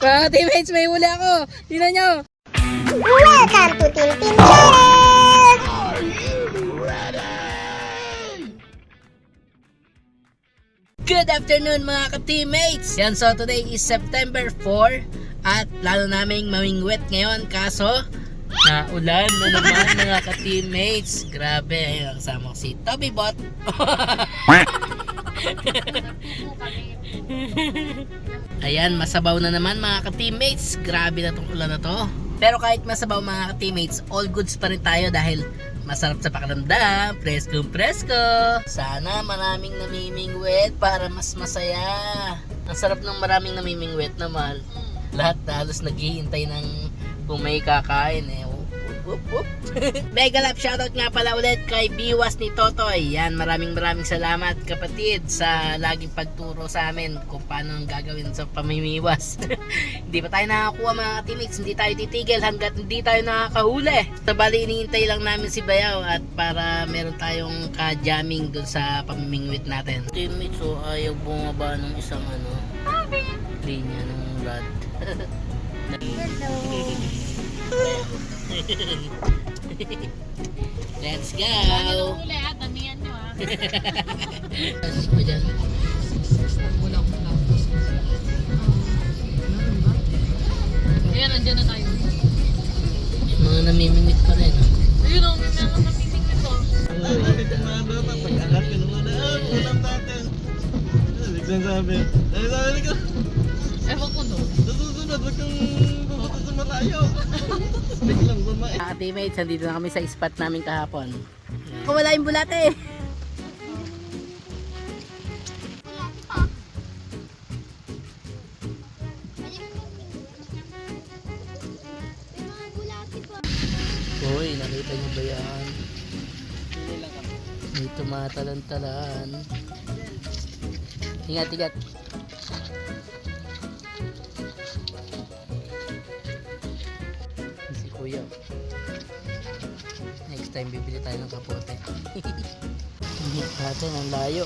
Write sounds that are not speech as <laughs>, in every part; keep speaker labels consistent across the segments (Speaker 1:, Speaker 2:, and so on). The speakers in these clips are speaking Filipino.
Speaker 1: Mga teammates, may huli ako. Tingnan nyo.
Speaker 2: Welcome to Team Team Channel!
Speaker 1: Good afternoon mga ka-teammates! Yan, so today is September 4 at lalo naming mamingwit ngayon kaso na ulan na naman mga ka-teammates. Grabe, ayun kasama ko si Toby Bot. <laughs> Ayan, masabaw na naman mga ka-teammates. Grabe na tong ulan na to. Pero kahit masabaw mga ka-teammates, all goods pa rin tayo dahil masarap sa pakiramdam, presko presko. Sana maraming namimingwit para mas masaya. Ang sarap ng maraming namimingwit na mahal. Lahat na halos naghihintay ng kung may kakain eh. Whoop. <laughs> Mega love shoutout nga pala ulit kay Biwas ni Totoy. Yan, maraming maraming salamat kapatid sa laging pagturo sa amin kung paano ang gagawin sa pamimiwas. <laughs> hindi pa tayo nakakuha mga teammates, hindi tayo titigil hanggat hindi tayo nakakahuli. Sa bali, iniintay lang namin si Bayaw at para meron tayong ka-jamming dun sa pamimingwit natin. Teammates, so ayaw bumaba ng isang ano, linya ng rod. <laughs> <laughs> Let's go!
Speaker 3: Uli ha, damihan nyo ha. Ayan, nandiyan na tayo.
Speaker 1: Mga namimingwit pa rin.
Speaker 3: Ayun o, may mga namiming nito.
Speaker 4: Ah. Biglang sabi, ay sabi ko,
Speaker 3: Ewan ko no.
Speaker 4: sa susunod, huwag kang pupunta sa malayo.
Speaker 1: Mga teammates, nandito na kami sa spot namin kahapon. Kung wala yung bulate. Uy, nakita niyo ba yan? May tumatalan-talan. Ingat, ingat. Next time bibili tayo ng kapote. Hindi <laughs> natin ang layo.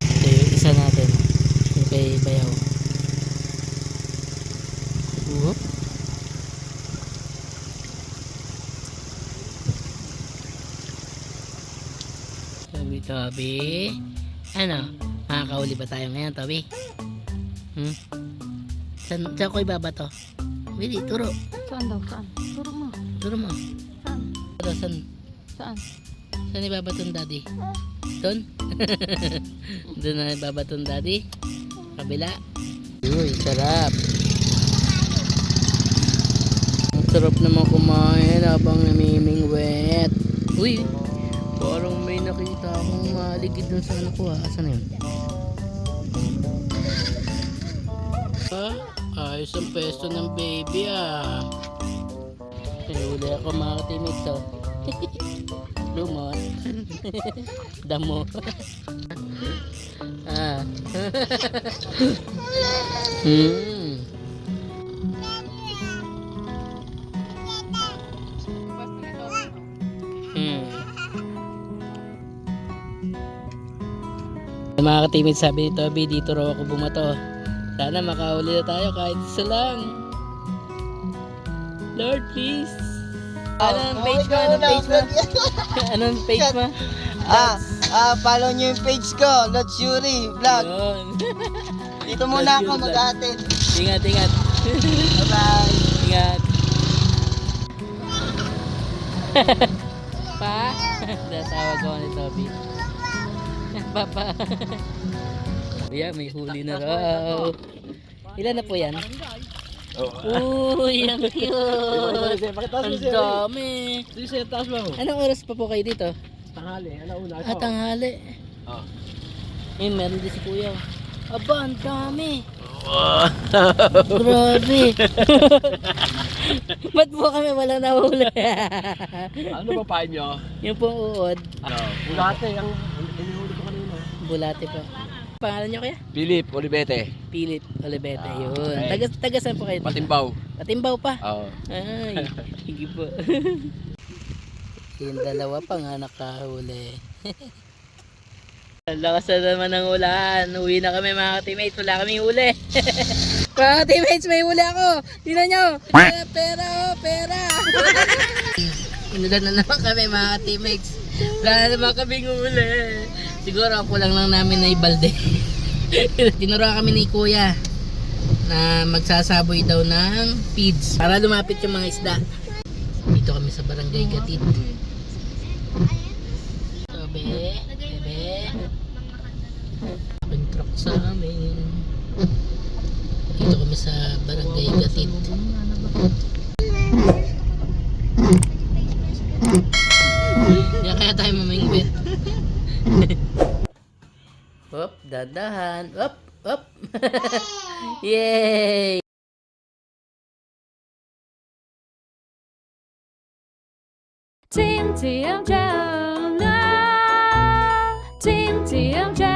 Speaker 1: Ito yung isa natin. Yung kay Bayaw. Whoop. Toby, Toby. Ano? Makakauli ba tayo ngayon, Toby? Hmm? Saan, saan ko ibabato? Willy, turo.
Speaker 3: Saan daw? Saan? Turo mo.
Speaker 1: Turo mo.
Speaker 3: Saan?
Speaker 1: Turo, saan?
Speaker 3: Saan?
Speaker 1: Saan ibabaton, daddy? Doon? <laughs> Doon na ibabaton, daddy? Kabila? Uy, sarap. Ang sarap naman kumain habang namimingwet. Uy, parang may nakita akong maligid dun sa ano ko ha. Asan na yun? Ah, ayos ang pesto ng baby ah. Huli ako mga teammates. <laughs> Lumot. <laughs> Damo. <laughs> ah. Hmm. Yung mga katimid sabi ni Toby, dito raw ako bumato. Sana makauli na tayo kahit isa lang. Lord, please. Anong page mo? <laughs> Anong page mo? Anong page mo?
Speaker 4: Ah, ah, follow nyo yung page ko, Lord Shuri Vlog.
Speaker 1: Yun. <laughs>
Speaker 4: Dito muna ako mag-attend.
Speaker 1: Ingat, ingat.
Speaker 4: Bye-bye.
Speaker 1: Ingat. <laughs> pa? Natawag ko ni Toby. Papa. <laughs> Kuya, may huli na raw. Ilan na po yan? Uy, ang <laughs> cute. Ang dami.
Speaker 4: Sige, sige, taas mo.
Speaker 1: Anong oras pa po kayo dito?
Speaker 4: Tanghali, ano una?
Speaker 1: At tanghali.
Speaker 4: Oh.
Speaker 1: Eh, meron din si Kuya. Aba, ang dami. Grabe. <laughs> Ba't po kami wala nahuli?
Speaker 4: Ano ba pain nyo?
Speaker 1: yung pong uod,
Speaker 4: Ano? Bulate, ang.
Speaker 1: Bulate po. Pangalan niyo kaya?
Speaker 4: Philip Olivete,
Speaker 1: Pilit Olivete,
Speaker 4: Ah,
Speaker 1: yun.
Speaker 4: okay.
Speaker 1: Taga, taga saan po kayo? dito?
Speaker 4: Patimbaw.
Speaker 1: Patimbaw pa.
Speaker 4: Oo.
Speaker 1: Ay, <laughs> sige po. <laughs> Yung dalawa pa nga nakahuli. Ang <laughs> lakas na naman ng ulan. Uwi na kami mga teammates. Wala kaming huli. mga teammates, may huli ako. Tingnan nyo. Pera, pera, oh, pera. Inulan na naman kami mga teammates. Wala na naman kaming huli. Siguro ang kulang lang namin na ibalde. <laughs> Tinuro kami ni kuya na magsasaboy daw ng feeds para lumapit yung mga isda. Dito kami sa Barangay Gatid. So, be, bebe. Yung truck sa amin. Dito kami sa Barangay Gatid. dahan-dahan. Up, up. Yay!
Speaker 3: Team TMJ. Team TMJ.